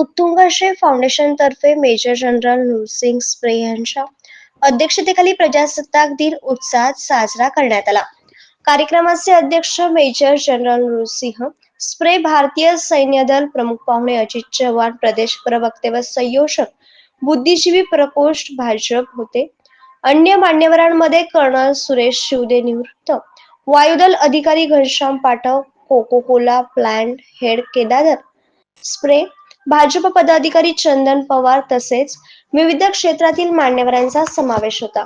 उत्तुंगश्री foundation तर्फे major general Nrusingh Sapre यांच्या अध्यक्षतेखाली प्रजासत्ताक दिन उत्साहात साजरा करण्यात आला. कार्यक्रमाचे अध्यक्ष मेजर जनरल नृसिंह स्प्रे भारतीय सैन्य दल प्रमुख पाहुणे अजित चव्हाण प्रदेश प्रवक्ते व संयोजक बुद्धिजीवी प्रकोष्ठ भाजप होते. अन्य मान्यवरांमध्ये कर्नल सुरेश शिवदे निवृत्त वायुदल अधिकारी Ghanshyam Pathak Coca Cola plant head Kedar Sapre Bhajap पदाधिकारी चंदन पवार तसेच विविध क्षेत्रातील मान्यवरांचा समावेश होता.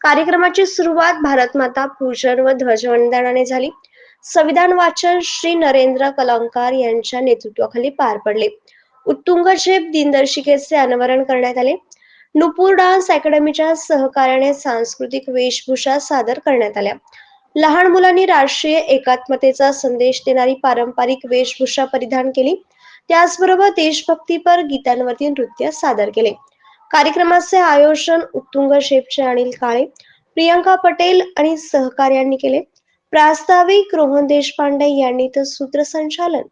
कार्यक्रमाची सुरुवात भारतमाता पूजन व ध्वजवंदनाने झाली. संविधान वाचन श्री नरेंद्र कलंकार यांच्या नेतृत्वाखाली पार पडले. उत्तुंग झेप दिनदर्शिकेचे अनावरण करण्यात आले. नुपूर डान्स अकॅडमीच्या सहकार्याने सांस्कृतिक वेशभूषा सादर करण्यात आल्या. लहान मुलांनी राष्ट्रीय एकात्मतेचा संदेश देणारी पारंपरिक वेशभूषा परिधान केली. त्याचबरोबर देशभक्तीपर गीतांवरती नृत्य सादर केले. कार्यक्रमाचे आयोजन उत्तुंग शेफचे अनिल काळे प्रियंका पटेल आणि सहकार्यांनी केले. प्रास्ताविक रोहन देशपांडे यांनी तर सूत्रसंचालन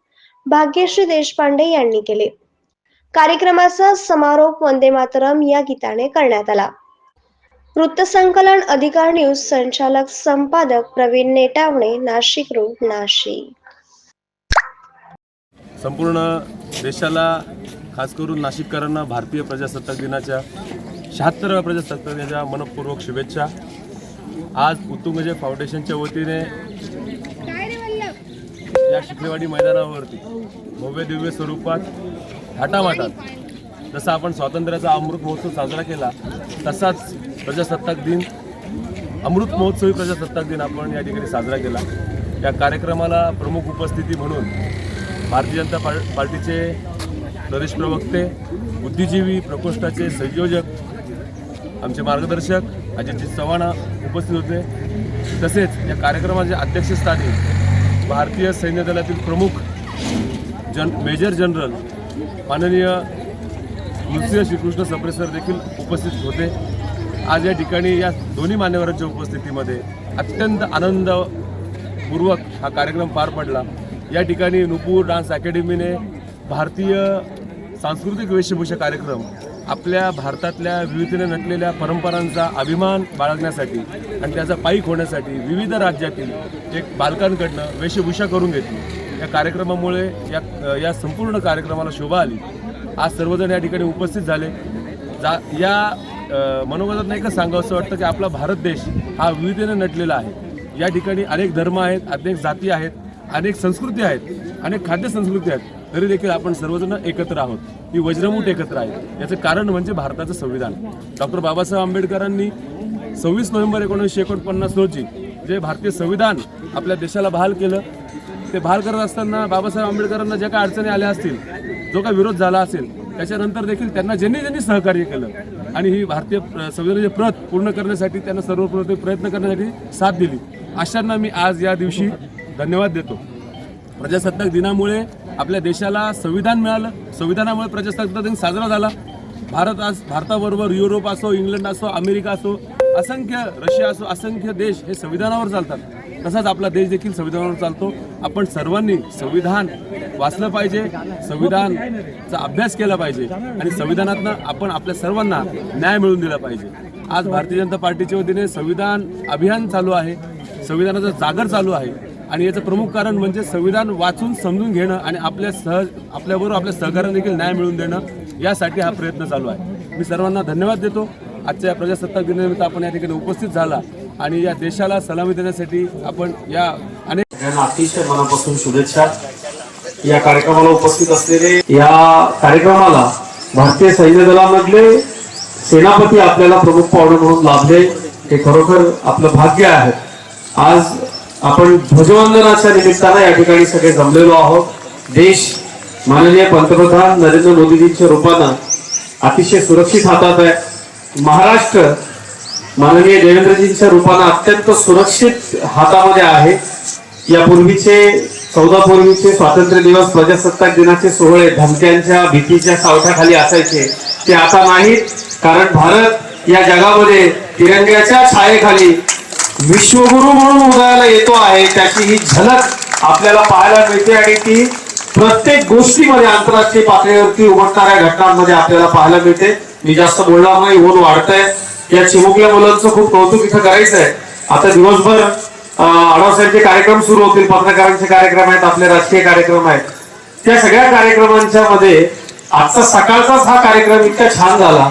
भाग्यश्री देशपांडे यांनी केले. कार्यक्रमाचा समारोप वंदे मातरम या गीताने करण्यात आला. वृत्तसंकलन अधिकार न्यूज संचालक संपादक प्रवीण नेटावणे नाशिक रोड नाशिक. संपूर्ण देशाला खास करून नाशिककरांना भारतीय प्रजासत्ताक दिनाच्या शहात्तराव्या प्रजासत्ताक दिनाच्या मनपूर्वक शुभेच्छा. आज उत्तुंगजे फाउंडेशनच्या वतीने या शिकलेवाडी मैदानावरती भव्य दिव्य स्वरूपात थाटामाटात जसा आपण स्वातंत्र्याचा अमृत महोत्सव साजरा केला तसाच प्रजासत्ताक दिन अमृत महोत्सवी प्रजासत्ताक दिन आपण या ठिकाणी साजरा केला. या कार्यक्रमाला प्रमुख उपस्थिती म्हणून भारतीय जनता पार पार्टीचे प्रदेश प्रवक्ते बुद्धिजीवी प्रकोष्ठाचे संयोजक आमचे मार्गदर्शक अजितजी चव्हाण उपस्थित होते. तसेच या कार्यक्रमाच्या अध्यक्षस्थानी भारतीय सैन्य दलातील प्रमुख जन मेजर जनरल माननीय नृसिंह श्रीकृष्ण सप्रेसर देखील उपस्थित होते. आज या ठिकाणी या दोन्ही मान्यवरांच्या उपस्थितीमध्ये अत्यंत आनंदपूर्वक हा कार्यक्रम पार पडला. या ठिकाणी नुपूर डान्स अकॅडमीने भारतीय सांस्कृतिक वेशभूषा कार्यक्रम आपल्या भारतातल्या विविधतेने नटलेल्या परंपरांचा अभिमान बाळगण्यासाठी आणि त्याचा पायीक होण्यासाठी विविध राज्यातील एक बालकांकडनं वेशभूषा करून घेतली. या कार्यक्रमामुळे या या संपूर्ण कार्यक्रमाला शोभा आली. आज सर्वजण या ठिकाणी उपस्थित झाले. जा या मनोगतात नाही का सांगावं असं वाटतं की आपला भारत देश हा विविधतेने नटलेला आहे. या ठिकाणी अनेक धर्म आहेत अनेक जाती आहेत. अनेक संस्कृती आहेत अनेक खाद्य संस्कृती आहेत तरी देखील आपण सर्वजण एकत्र आहोत. ही वज्रमूठ एकत्र आहे. याचं कारण म्हणजे भारताचं संविधान. डॉक्टर बाबासाहेब आंबेडकरांनी सव्वीस नोव्हेंबर एकोणीसशे एकोणपन्नास रोजी जे भारतीय संविधान आपल्या देशाला बहाल केलं ते बहाल करत असताना बाबासाहेब आंबेडकरांना ज्या काही अडचणी आल्या असतील जो काही विरोध झाला असेल त्याच्यानंतर देखील त्यांना ज्यांनी ज्यांनी सहकार्य केलं आणि ही भारतीय प्र- संविधानाची प्रत पूर्ण करण्यासाठी त्यांना सर्वप्रथम प्रयत्न करण्यासाठी साथ दिली. अशांना मी आज या दिवशी धन्यवाद देतो. प्रजासत्ताक दिनामुळे आपल्या देशाला संविधान मिळालं. संविधानामुळे प्रजासत्ताक दिन साजरा झाला. भारत आज भारताबरोबर युरोप असो इंग्लंड असो अमेरिका असो असंख्य रशिया असो असंख्य देश हे संविधानावर चालतात. तसाच आपला देश देखील संविधानावर चालतो. आपण सर्वांनी संविधान वाचलं पाहिजे. संविधानचा अभ्यास केला पाहिजे. आणि संविधानातनं आपण आपल्या सर्वांना न्याय मिळवून दिला पाहिजे. आज भारतीय जनता पार्टीच्या वतीने संविधान अभियान चालू आहे. संविधानाचा जागर चालू आहे. आणि याचं प्रमुख कारण म्हणजे संविधान वाचून समजून घेणं आणि आपल्या सहज आपल्याबरोबर आपल्या सहकार्याने देखील न्याय मिळवून देणं यासाठी हा प्रयत्न चालू आहे. मी सर्वांना धन्यवाद देतो. आजच्या प्रजासत्ताक दिनानिमित्त आपण या ठिकाणी उपस्थित झाला आणि या देशाला सलामी देण्यासाठी आपण या अनेक अतिशय मनापासून शुभेच्छा. या कार्यक्रमाला उपस्थित असलेले या कार्यक्रमाला भारतीय सैन्य दलामधले सेनापती आपल्याला प्रमुख पाहुणे म्हणून लाभले. हे खरोखर आपलं भाग्य आहे. आज आपण ध्वजवंदनाच्या निमित्तानं या ठिकाणी सगळे जमलेलो आहोत. देश माननीय पंतप्रधान नरेंद्र मोदीजींच्या रूपानं अतिशय सुरक्षित हातात आहे. महाराष्ट्र माननीय देवेंद्रजींच्या रूपानं अत्यंत सुरक्षित हातामध्ये आहे. यापूर्वीचे चौदा पूर्वीचे स्वातंत्र्य दिवस प्रजासत्ताक दिनाचे सोहळे धमक्यांच्या भीतीच्या सावठाखाली असायचे. ते आता नाहीत कारण भारत या जगामध्ये तिरंग्याच्या छायेखाली विश्वगुरु म्हणून उदयाला येतो आहे. त्याची ही झलक आपल्याला पाहायला मिळते आणि ती प्रत्येक गोष्टीमध्ये आंतरराष्ट्रीय पातळीवरती उमटणाऱ्या घटनांमध्ये आपल्याला पाहायला मिळते. मी जास्त बोलणार नाही ऊन वाढतंय. या चिमुकल्या मुलांचं खूप कौतुक इथं करायचं आहे आता दिवसभर अडवसाहेबचे कार्यक्रम सुरू होतील पत्रकारांचे कार्यक्रम आहेत आपले राजकीय कार्यक्रम आहेत. त्या सगळ्या कार्यक्रमांच्या मध्ये आजचा सकाळचाच हा कार्यक्रम इतका छान झाला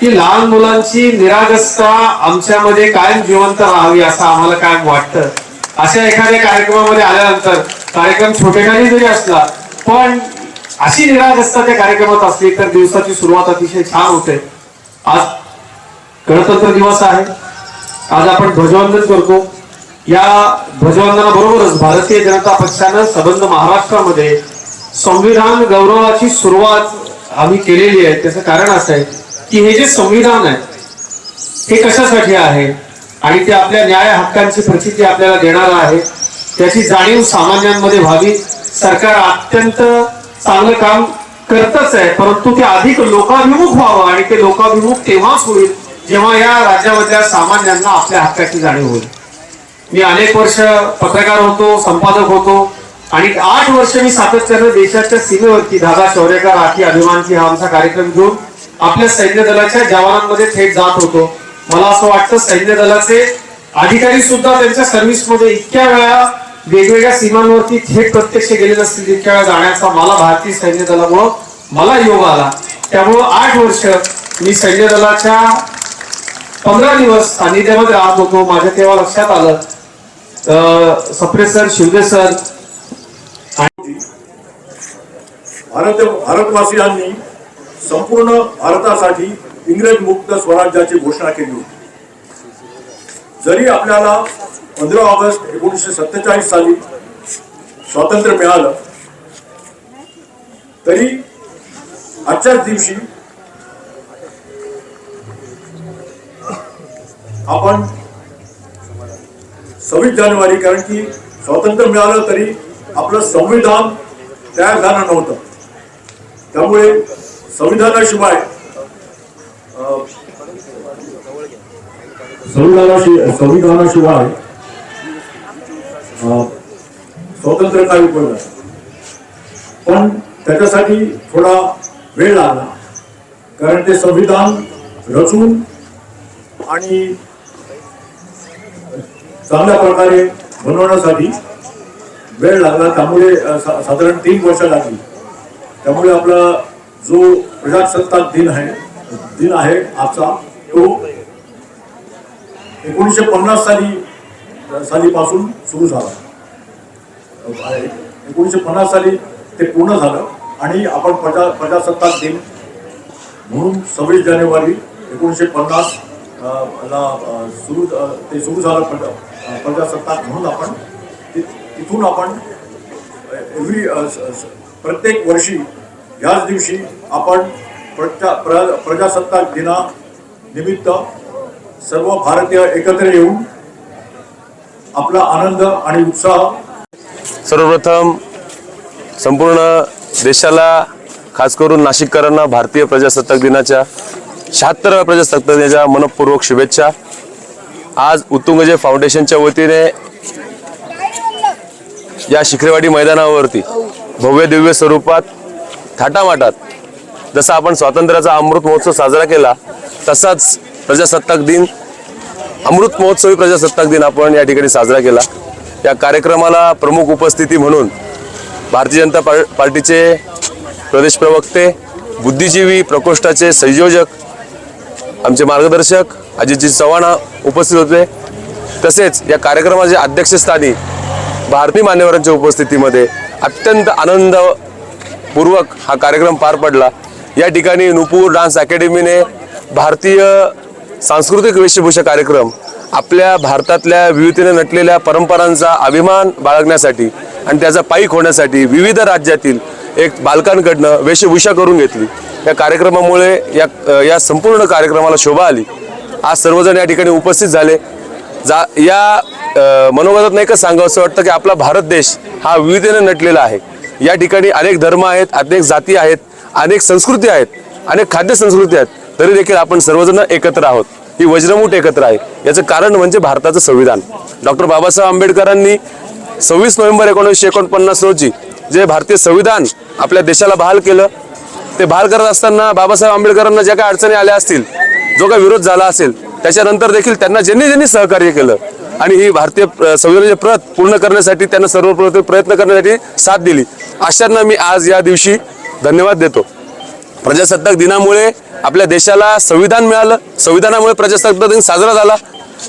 की लहान मुलांची निरागसता आमच्यामध्ये कायम जिवंत राहावी असं आम्हाला कायम वाटतं. अशा एखाद्या कार्यक्रमामध्ये आल्यानंतर कार्यक्रम छोटेखानी जरी असला पण अशी निरागसता त्या कार्यक्रमात असली तर दिवसाची सुरुवात अतिशय छान होते. आज गणतंत्र दिवस आहे. आज आपण ध्वजवंदन करतो. या ध्वजवंदनाबरोबरच भारतीय जनता पक्षानं सबंध महाराष्ट्रामध्ये संविधान गौरवाची सुरुवात आम्ही केलेली आहे त्याचं कारण असं आहे की हे जे संविधान आहे हे कशासाठी आहे? आणि ते आपल्या न्याय हक्कांची प्रचिती आपल्याला देणार आहे त्याची जाणीव सामान्यांमध्ये व्हावी. सरकार अत्यंत चांगलं काम करतच आहे परंतु ते अधिक लोकाभिमुख व्हावं आणि ते लोकाभिमुख तेव्हाच होईल जेव्हा या राज्यामधल्या सामान्यांना आपल्या हक्काची जाणीव होईल. मी अनेक वर्ष पत्रकार होतो संपादक होतो. आणि आठ वर्ष मी सातत्यानं देशाच्या सीमेवरती दादा शौर्यकर राखी अभिमानची हा आमचा कार्यक्रम घेऊन आपल्या सैन्य दलाच्या जवानांमध्ये थेट जात होतो. मला असं वाटतं सैन्य दलाचे अधिकारी सुद्धा त्यांच्या सर्व्हिसमध्ये इतक्या वेळा वेगवेगळ्या सीमांवरती थेट प्रत्यक्ष गेले नसतील तितक्या वेळा जाण्याचा मला भारतीय सैन्य दलामुळं मला योग आला. त्यामुळं आठ वर्ष मी सैन्य दलाच्या पंधरा दिवस सानिध्यामध्ये राहत होतो माझ्या तेव्हा लक्षात आलं अं, सप्रे सर सर भारत भारतवासियांनी संपूर्ण भारतासाठी इंग्रज मुक्त स्वराज्याची घोषणा केली होती. जरी आपल्याला पंधरा ऑगस्ट एकोणीसशे सत्तेचाळीस साली स्वातंत्र्य मिळालं तरी आजच्याच दिवशी आपण सव्वीस जानेवारी कारण की स्वातंत्र्य मिळालं तरी आपलं संविधान तयार झालं नव्हतं. त्यामुळे संविधानाशिवाय संविधानाशी संविधानाशिवाय स्वातंत्र्य काय उपयोग आहे पण त्याच्यासाठी थोडा वेळ लागला. कारण ते संविधान रचून आणि चांगल्या प्रकारे बनवण्यासाठी वेळ लागला त्यामुळे सा- साधारण तीन वर्ष लागली. त्यामुळे आपला जो प्रजासत्ताक दिन आहे दिन आहे आजचा तो एकोणीसशे पन्नास साली सालीपासून सुरू झाला. एकोणीसशे पन्नास साली ते पूर्ण झालं आणि आपण प्रजा प्रजासत्ताक दिन म्हणून सव्वीस जानेवारी एकोणीसशे पन्नास ला सुरू ते सुरू झालं प्रजासत्ताक म्हणून आपण इथून आपण एव्हरी प्रत्येक वर्षी याच दिवशी आपण प्रजा प्र- प्रजासत्ताक दिना निमित्त सर्व भारतीय एकत्र येऊन आपला आनंद आणि उत्साह सर्वप्रथम संपूर्ण देशाला खास करून नाशिककरांना भारतीय प्रजासत्ताक दिनाच्या शहात्तराव्या प्रजासत्ताक दिनाच्या मनपूर्वक शुभेच्छा. आज उत्तुंगजे फाउंडेशनच्या वतीने या शिखरेवाडी मैदानावरती भव्य दिव्य स्वरूपात थाटामाटात जसा आपण स्वातंत्र्याचा अमृत महोत्सव साजरा केला तसाच प्रजासत्ताक दिन अमृत महोत्सवी प्रजासत्ताक दिन आपण या ठिकाणी साजरा केला. या कार्यक्रमाला प्रमुख उपस्थिती म्हणून भारतीय जनता पार पार्टीचे प्रदेश प्रवक्ते बुद्धिजीवी प्रकोष्ठाचे संयोजक आमचे मार्गदर्शक अजितजी चव्हाण उपस्थित होते. तसेच या कार्यक्रमाचे अध्यक्षस्थानी भारतीय मान्यवरांच्या उपस्थितीमध्ये अत्यंत आनंदपूर्वक हा कार्यक्रम पार पडला. या ठिकाणी नुपूर डान्स अकॅडमीने भारतीय सांस्कृतिक वेशभूषा कार्यक्रम आपल्या भारतातल्या विविधतेने नटलेल्या परंपरांचा अभिमान बाळगण्यासाठी आणि त्याचा पाईक होण्यासाठी विविध राज्यातील एक बालकांकडनं वेशभूषा करून घेतली. या कार्यक्रमामुळे या या संपूर्ण कार्यक्रमाला शोभा आली. आज सर्वजण या ठिकाणी उपस्थित झाले. जा या मनोगतात नाही का सांगावं असं वाटतं की आपला भारत देश हा विविधतेने नटलेला आहे. या ठिकाणी अनेक धर्म आहेत अनेक जाती आहेत अनेक संस्कृती आहेत अनेक खाद्य संस्कृती आहेत तरी देखील आपण सर्वजण एकत्र आहोत. ही वज्रमूठ एकत्र आहे. याचं कारण म्हणजे भारताचं संविधान. डॉक्टर बाबासाहेब आंबेडकरांनी सव्वीस नोव्हेंबर एकोणीसशे एकोणपन्नास रोजी जे भारतीय संविधान आपल्या देशाला बहाल केलं ते बहाल करत असताना बाबासाहेब आंबेडकरांना ज्या काही अडचणी आल्या असतील जो काही विरोध झाला असेल त्याच्यानंतर देखील त्यांना ज्यांनी ज्यांनी सहकार्य केलं आणि ही भारतीय संविधानाची प्रत पूर्ण करण्यासाठी त्यांना सर्व प्रयत्न- करण्यासाठी साथ दिली. अशांना मी आज या दिवशी धन्यवाद देतो. प्रजासत्ताक दिनामुळे आपल्या देशाला संविधान मिळालं. संविधानामुळे प्रजासत्ताक दिन साजरा झाला.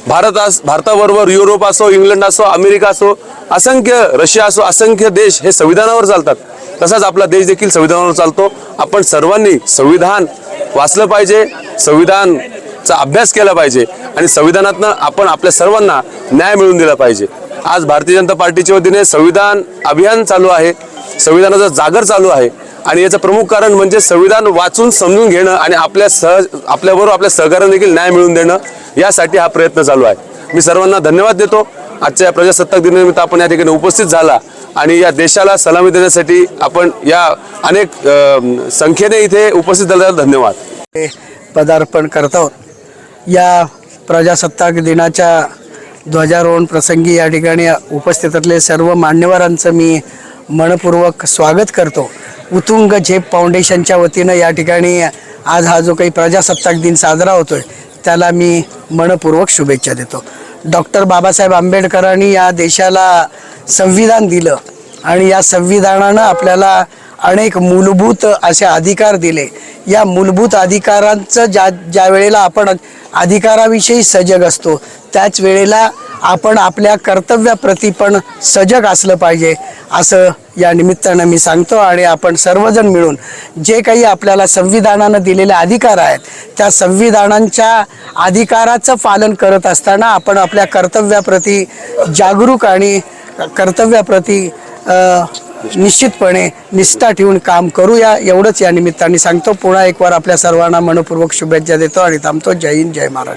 भारत आस भारताबरोबर युरोप असो इंग्लंड असो अमेरिका असो असंख्य रशिया असो असंख्य देश हे संविधानावर चालतात. तसाच आपला देश देखील संविधानावर चालतो. आपण सर्वांनी संविधान वाचलं पाहिजे. संविधानचा अभ्यास केला पाहिजे. आणि संविधानातनं आपण आपल्या सर्वांना न्याय मिळून दिला पाहिजे. आज भारतीय जनता पार्टीच्या वतीने संविधान अभियान चालू आहे. संविधानाचा जागर चालू आहे. आणि याचं प्रमुख कारण म्हणजे संविधान वाचून समजून घेणं आणि आपल्या सहज आपल्याबरोबर आपल्या सहकार्याने देखील न्याय मिळवून देणं यासाठी हा प्रयत्न चालू आहे. मी सर्वांना धन्यवाद देतो. आजच्या या प्रजासत्ताक दिनानिमित्त आपण या ठिकाणी उपस्थित झाला आणि या देशाला सलामी देण्यासाठी आपण या अनेक संख्येने इथे उपस्थित झाल्याला धन्यवाद. पदार्पण करत आहोत. या प्रजासत्ताक दिनाच्या ध्वजारोहण प्रसंगी या ठिकाणी उपस्थितातले सर्व मान्यवरांचं मी मनपूर्वक स्वागत करतो. उतुंग झेप फाउंडेशनच्या वतीनं या ठिकाणी आज हा जो काही प्रजासत्ताक दिन साजरा होतोय त्याला मी मनपूर्वक शुभेच्छा देतो. डॉक्टर बाबासाहेब आंबेडकरांनी या देशाला संविधान दिलं आणि या संविधानानं आपल्याला अनेक मूलभूत असे अधिकार दिले. या मूलभूत अधिकारांचं ज्या ज्या वेळेला आपण अधिकाराविषयी सजग असतो त्याच वेळेला आपण आपल्या कर्तव्याप्रती पण सजग असलं पाहिजे असं या निमित्तानं मी सांगतो आणि आपण सर्वजण मिळून जे काही आपल्याला संविधानानं दिलेले अधिकार आहेत त्या संविधानांच्या अधिकाराचं पालन करत असताना आपण आपल्या कर्तव्याप्रती जागरूक आणि कर्तव्याप्रती निश्चितपणे निष्ठा ठेवून काम करूया एवढंच या निमित्ताने सांगतो. पुन्हा एक वार आपल्या सर्वांना मनपूर्वक शुभेच्छा देतो आणि थांबतो. जय हिंद जय महाराष्ट्र.